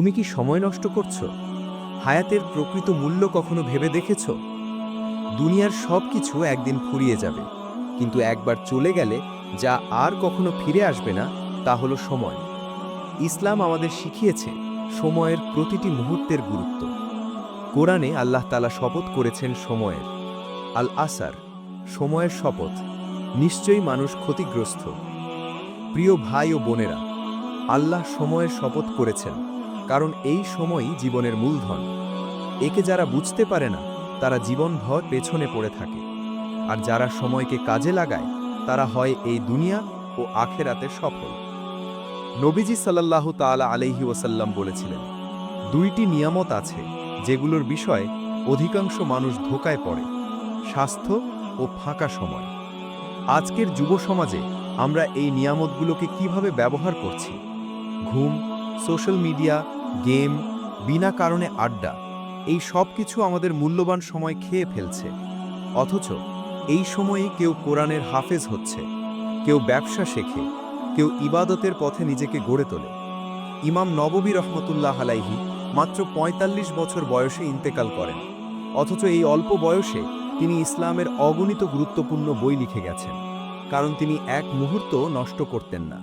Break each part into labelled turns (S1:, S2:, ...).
S1: তুমি কি সময় নষ্ট করছ? হায়াতের প্রকৃত মূল্য কখনো ভেবে দেখেছ? দুনিয়ার সব কিছু একদিন ফুরিয়ে যাবে, কিন্তু একবার চলে গেলে যা আর কখনো ফিরে আসবে না, তা হলো সময়। ইসলাম আমাদের শিখিয়েছে সময়ের প্রতিটি মুহূর্তের গুরুত্ব। কোরআনে আল্লাহ তালা শপথ করেছেন সময়ের। আল আসার সময়ের শপথ, নিশ্চয়ই মানুষ ক্ষতিগ্রস্ত। প্রিয় ভাই ও বোনেরা, আল্লাহ সময়ের শপথ করেছেন। কারণ এই সময়ই জীবনের মূলধন। একে যারা বুঝতে পারে না, তারা জীবনভর পেছনে পড়ে থাকে। আর যারা সময়কে কাজে লাগায়, তারা হয় এই দুনিয়া ও আখেরাতে সফল। নবীজি সাল্লাল্লাহ তাআলা আলাইহি ওসাল্লাম বলেছিলেন, দুইটি নিয়ামত আছে, যেগুলোর বিষয়ে অধিকাংশ মানুষ ধোকায় পড়ে, স্বাস্থ্য ও ফাঁকা সময়। আজকের যুব সমাজে আমরা এই নিয়ামতগুলোকে কীভাবে ব্যবহার করছি? ঘুম, সোশ্যাল মিডিয়া গেম, বিনা কারণে আড্ডা, এই সব কিছু আমাদের মূল্যবান সময় খেয়ে ফেলছে। অথচ এই সময়ে কেউ কোরআনের হাফেজ হচ্ছে, কেউ ব্যবসা শেখে, কেউ ইবাদতের পথে নিজেকে গড়ে তোলে। ইমাম নববী রহমতুল্লাহ আলাইহি মাত্র ৪৫ বছর বয়সে ইন্তেকাল করেন, অথচ এই অল্প বয়সে তিনি ইসলামের অগণিত গুরুত্বপূর্ণ বই লিখে গেছেন, কারণ তিনি এক মুহূর্ত নষ্ট করতেন না।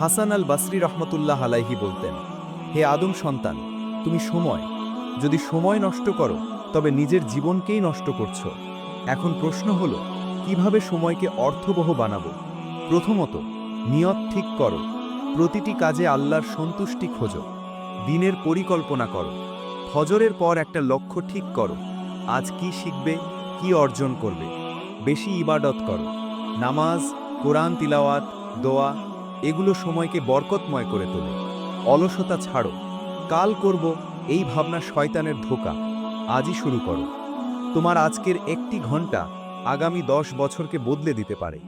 S1: হাসান আল বাসরি রহমতুল্লাহ আলাইহি বলতেন হে আদম সন্তান, তুমি সময়। যদি সময় নষ্ট করো, তবে নিজের জীবনকেই নষ্ট করছ। এখন প্রশ্ন হল, কীভাবে সময়কে অর্থবহ বানাবো? প্রথমত, নিয়ত ঠিক করো। প্রতিটি কাজে আল্লাহর সন্তুষ্টি খোঁজো। দিনের পরিকল্পনা করো। ফজরের পর একটা লক্ষ্য ঠিক করো। আজ কি শিখবে, কি অর্জন করবে? বেশি ইবাদত করো। নামাজ, কোরআন, তিলাওয়াত, দোয়া, এগুলো সময়কে বরকতময় করে তোলে। অলসতা ছাড়ো, কাল করব এই ভাবনা শয়তানের ধোকা, আজই শুরু করো। তোমার আজকের একটি ঘণ্টা আগামী দশ বছরকে বদলে দিতে পারে।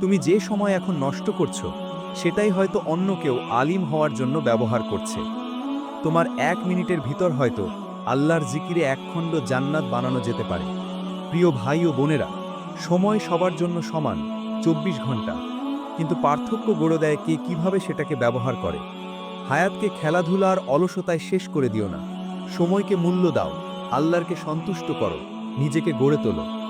S1: তুমি যে সময় এখন নষ্ট করছ, সেটাই হয়তো অন্য কেউ আলিম হওয়ার জন্য ব্যবহার করছে। তোমার এক মিনিটের ভিতর হয়তো আল্লাহর জিকিরে একখণ্ড জান্নাত বানানো যেতে পারে। প্রিয় ভাই ও বোনেরা, সময় সবার জন্য সমান, চব্বিশ ঘণ্টা কিন্তু পার্থক্য গড়ে দেয় কে কীভাবে সেটাকে ব্যবহার করে। হায়াতকে খেলাধুলার অলসতায় শেষ করে দিও না। সময়কে মূল্য দাও। আল্লাহরকে সন্তুষ্ট করো। নিজেকে গড়ে তোলো।